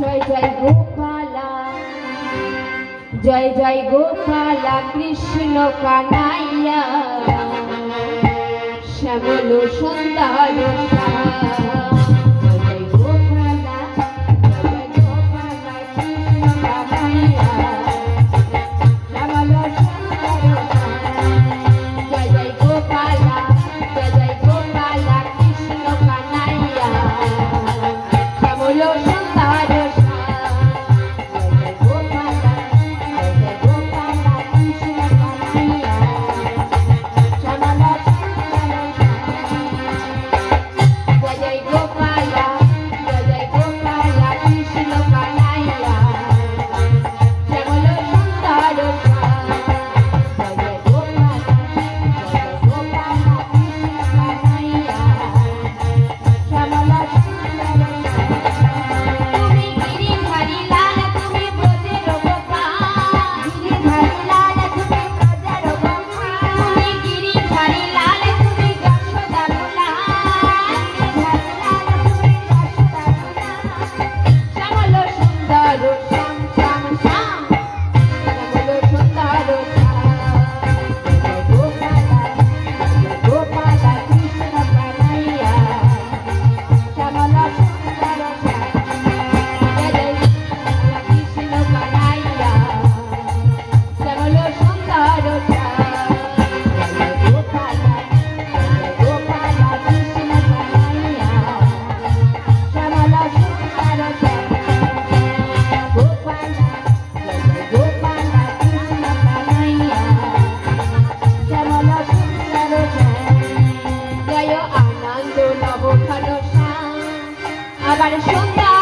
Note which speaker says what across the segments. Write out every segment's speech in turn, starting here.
Speaker 1: জয় জয় গোপালা। জয় জয় গোপালা কৃষ্ণ কানাইয়া। শ্যামল সুন্দর সন্ধ্যা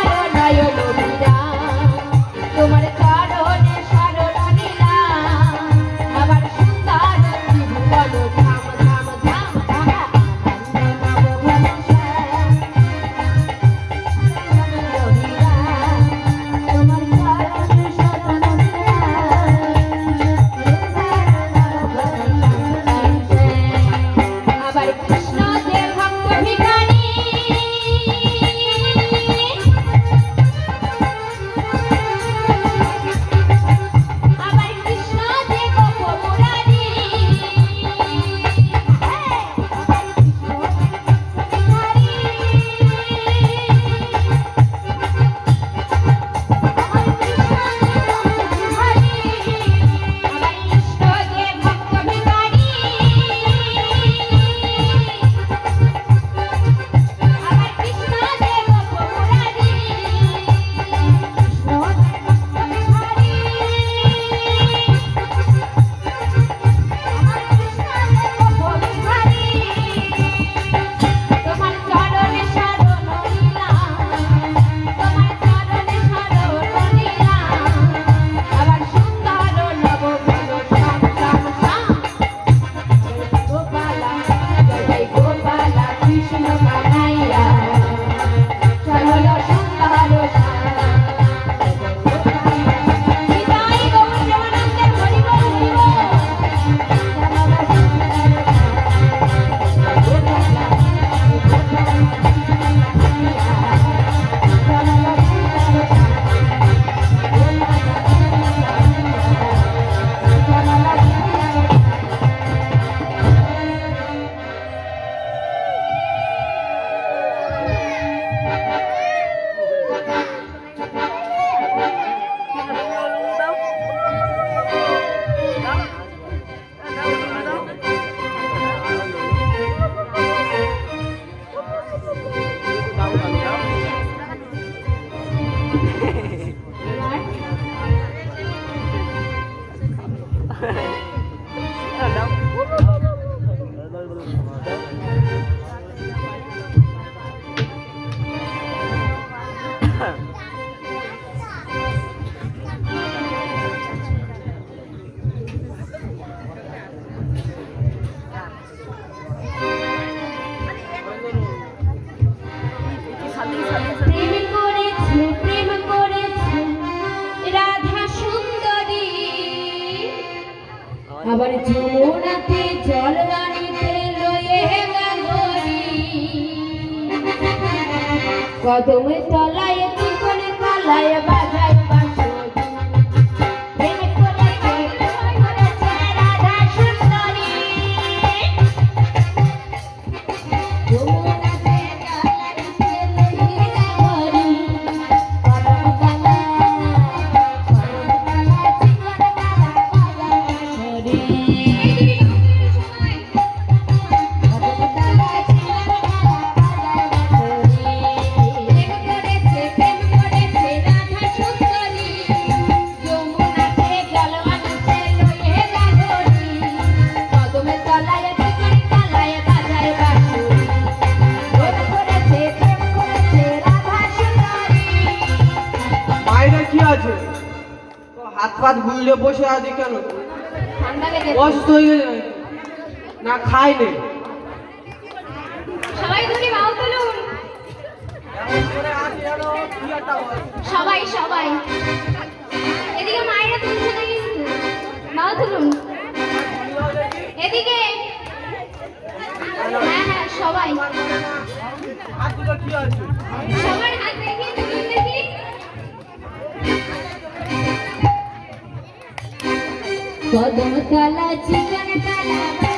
Speaker 1: আবার যমুনাতে জলবাণীতে লয়ে গাগরি কদমে তলায়
Speaker 2: পাত ভুলে বসে আছে কেন? অসুস্থ হয়ে গেছে না, খাই নে।
Speaker 1: সবাই সবাই সবাই। এদিকে মায়েরা তুলছে না কিন্তু। মাও তুলুন। এদিকে। হ্যাঁ হ্যাঁ সবাই। সবার হাত কদম তালা চিকন তালা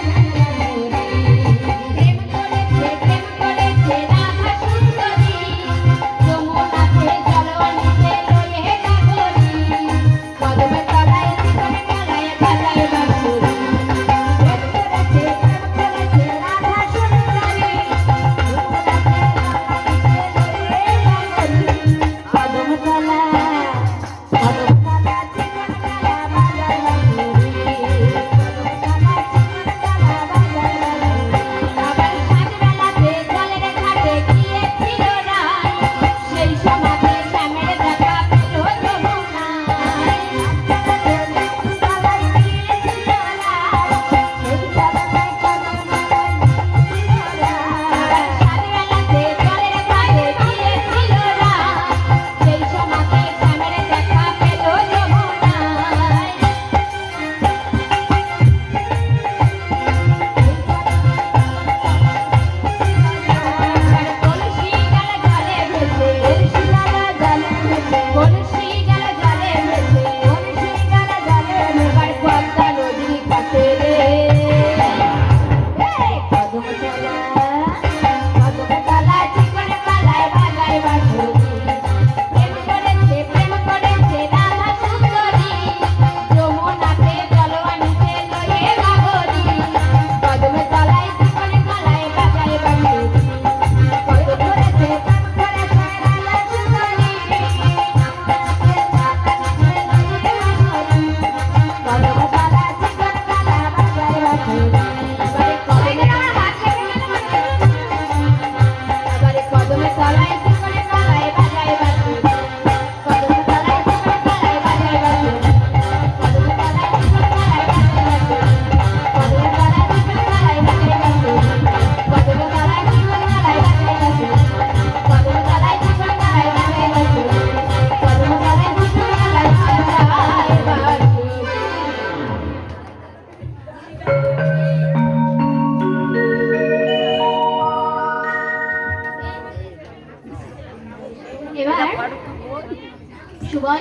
Speaker 1: সুবল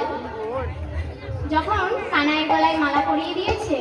Speaker 1: যখন কানায় গলায় মালা পরিয়ে দিয়েছে